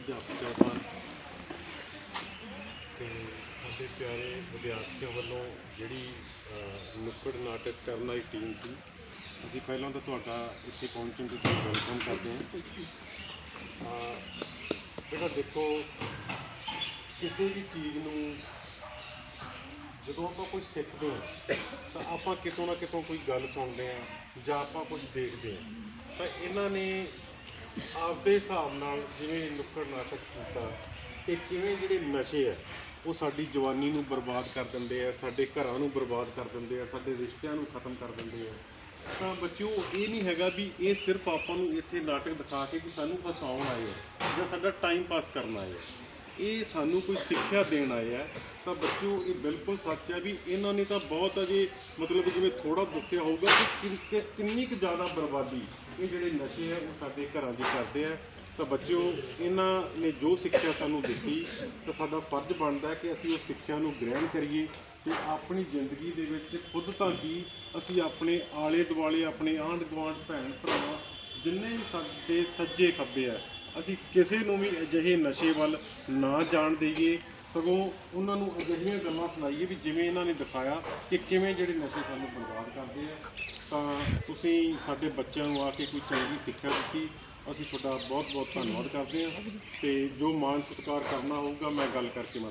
ਅਧਿਆਪਕਾਂ ਸਾਹਿਬਾਨ ਤੇ ਸਾਡੇ ਪਿਆਰੇ ਵਿਦਿਆਰਥੀਆਂ ਵੱਲੋਂ ਜਿਹੜੀ ਨੁੱਕੜ ਨਾਟਕ ਕਰਨ ਵਾਲੀ ਟੀਮ ਸੀ, ਅਸੀਂ ਪਹਿਲਾਂ ਤਾਂ ਤੁਹਾਡਾ ਇੱਥੇ ਪਹੁੰਚਣ ਤੇ ਤੁਹਾਨੂੰ ਵੈਲਕਮ ਕਰਦੇ ਹਾਂ। ਜਿਹੜਾ ਦੇਖੋ, ਕਿਸੇ ਵੀ ਚੀਜ਼ ਨੂੰ ਜਦੋਂ ਆਪਾਂ ਕੁਝ ਸਿੱਖਦੇ ਹਾਂ, ਤਾਂ ਆਪਾਂ ਕਿਤੋਂ ਨਾ ਕਿਤੋਂ ਕੋਈ ਗੱਲ ਸੁਣਦੇ ਹਾਂ ਜਾਂ ਆਪਾਂ ਕੁਝ ਦੇਖਦੇ ਹਾਂ। ਤਾਂ ਇਹਨਾਂ ਨੇ ਆਪਦੇ ਹਿਸਾਬ ਨਾਲ ਜਿਵੇਂ ਨੁੱਕੜ ਨਾਟਕ ਕੀਤਾ ਕਿ ਕਿਵੇਂ ਜਿਹੜੇ ਨਸ਼ੇ ਆ, ਉਹ ਸਾਡੀ ਜਵਾਨੀ ਨੂੰ ਬਰਬਾਦ ਕਰ ਦਿੰਦੇ ਆ, ਸਾਡੇ ਘਰਾਂ ਨੂੰ ਬਰਬਾਦ ਕਰ ਦਿੰਦੇ ਆ, ਸਾਡੇ ਰਿਸ਼ਤਿਆਂ ਨੂੰ ਖਤਮ ਕਰ ਦਿੰਦੇ ਆ। ਤਾਂ ਬੱਚਿਓ, ਇਹ ਨਹੀਂ ਹੈਗਾ ਵੀ ਇਹ ਸਿਰਫ ਆਪਾਂ ਨੂੰ ਇੱਥੇ ਨਾਟਕ ਦਿਖਾ ਕੇ ਕਿ ਸਾਨੂੰ ਹਸਾਉਣ ਆਏ ਆ ਜਾਂ ਸਾਡਾ ਟਾਈਮ ਪਾਸ ਕਰਨ ਆਏ ਆ। ਇਹ ਸਾਨੂੰ ਕੋਈ ਸਿੱਖਿਆ ਦੇਣ ਆਏ ਆ, ਤਾਂ ਬੱਚਿਓ, ਇਹ ਬਿਲਕੁਲ ਸੱਚ ਹੈ ਵੀ ਇਹਨਾਂ ਨੇ ਤਾਂ ਬਹੁਤ ਅਜੇ ਮਤਲਬ ਜਿਵੇਂ ਥੋੜਾ ਦੱਸਿਆ ਹੋਊਗਾ ਕਿ ਕਿੰਨੀ ਕੁ ਜ਼ਿਆਦਾ ਬਰਬਾਦੀ ਇਹ ਜਿਹੜੇ ਨਸ਼ੇ ਆ, ਉਹ ਸਾਡੇ ਘਰਾਂ 'ਚ ਕਰਦੇ ਆ। ਤਾਂ ਬੱਚਿਓ, ਇਹਨਾਂ ਨੇ ਜੋ ਸਿੱਖਿਆ ਸਾਨੂੰ ਦਿੱਤੀ, ਤਾਂ ਸਾਡਾ ਫਰਜ਼ ਬਣਦਾ ਕਿ ਅਸੀਂ ਉਸ ਸਿੱਖਿਆ ਨੂੰ ਗ੍ਰਹਿਣ ਕਰੀਏ ਤੇ ਆਪਣੀ ਜ਼ਿੰਦਗੀ ਦੇ ਵਿੱਚ ਖੁਦ ਤਾਂ ਕੀ ਅਸੀਂ ਆਪਣੇ ਆਲੇ ਦੁਆਲੇ ਆਪਣੇ ਆਂਢ ਗੁਆਂਢ ਭੈਣ ਭਰਾ ਜਿੰਨੇ ਵੀ ਸਾਡੇ ਸੱਜੇ ਖੱਬੇ ਆ ਅਸੀਂ ਕਿਸੇ ਨੂੰ ਵੀ ਅਜਿਹੇ ਨਸ਼ੇ ਵੱਲ ਨਾ ਜਾਣ ਦੇਈਏ। ਸਗੋਂ ਉਹਨਾਂ ਨੂੰ ਅਜਿਹੀਆਂ ਗੱਲਾਂ ਸੁਣਾਈਏ ਵੀ ਜਿਵੇਂ ਇਹਨਾਂ ਨੇ ਦਿਖਾਇਆ ਕਿ ਕਿਵੇਂ ਜਿਹੜੇ ਨਸ਼ੇ ਸਾਨੂੰ ਬਰਬਾਦ ਕਰਦੇ ਆ। ਤਾਂ ਤੁਸੀਂ ਸਾਡੇ ਬੱਚਿਆਂ ਨੂੰ ਆ ਕੇ ਕੋਈ ਚੰਗੀ ਸਿੱਖਿਆ ਦਿੱਤੀ। ਅਸੀਂ ਤੁਹਾਡਾ ਬਹੁਤ ਬਹੁਤ ਧੰਨਵਾਦ ਕਰਦੇ ਹਾਂ ਤੇ ਜੋ ਮਾਣ ਸਤਿਕਾਰ ਕਰਨਾ ਹੋਊਗਾ ਮੈਂ ਗੱਲ ਕਰਕੇ ਮੈਂ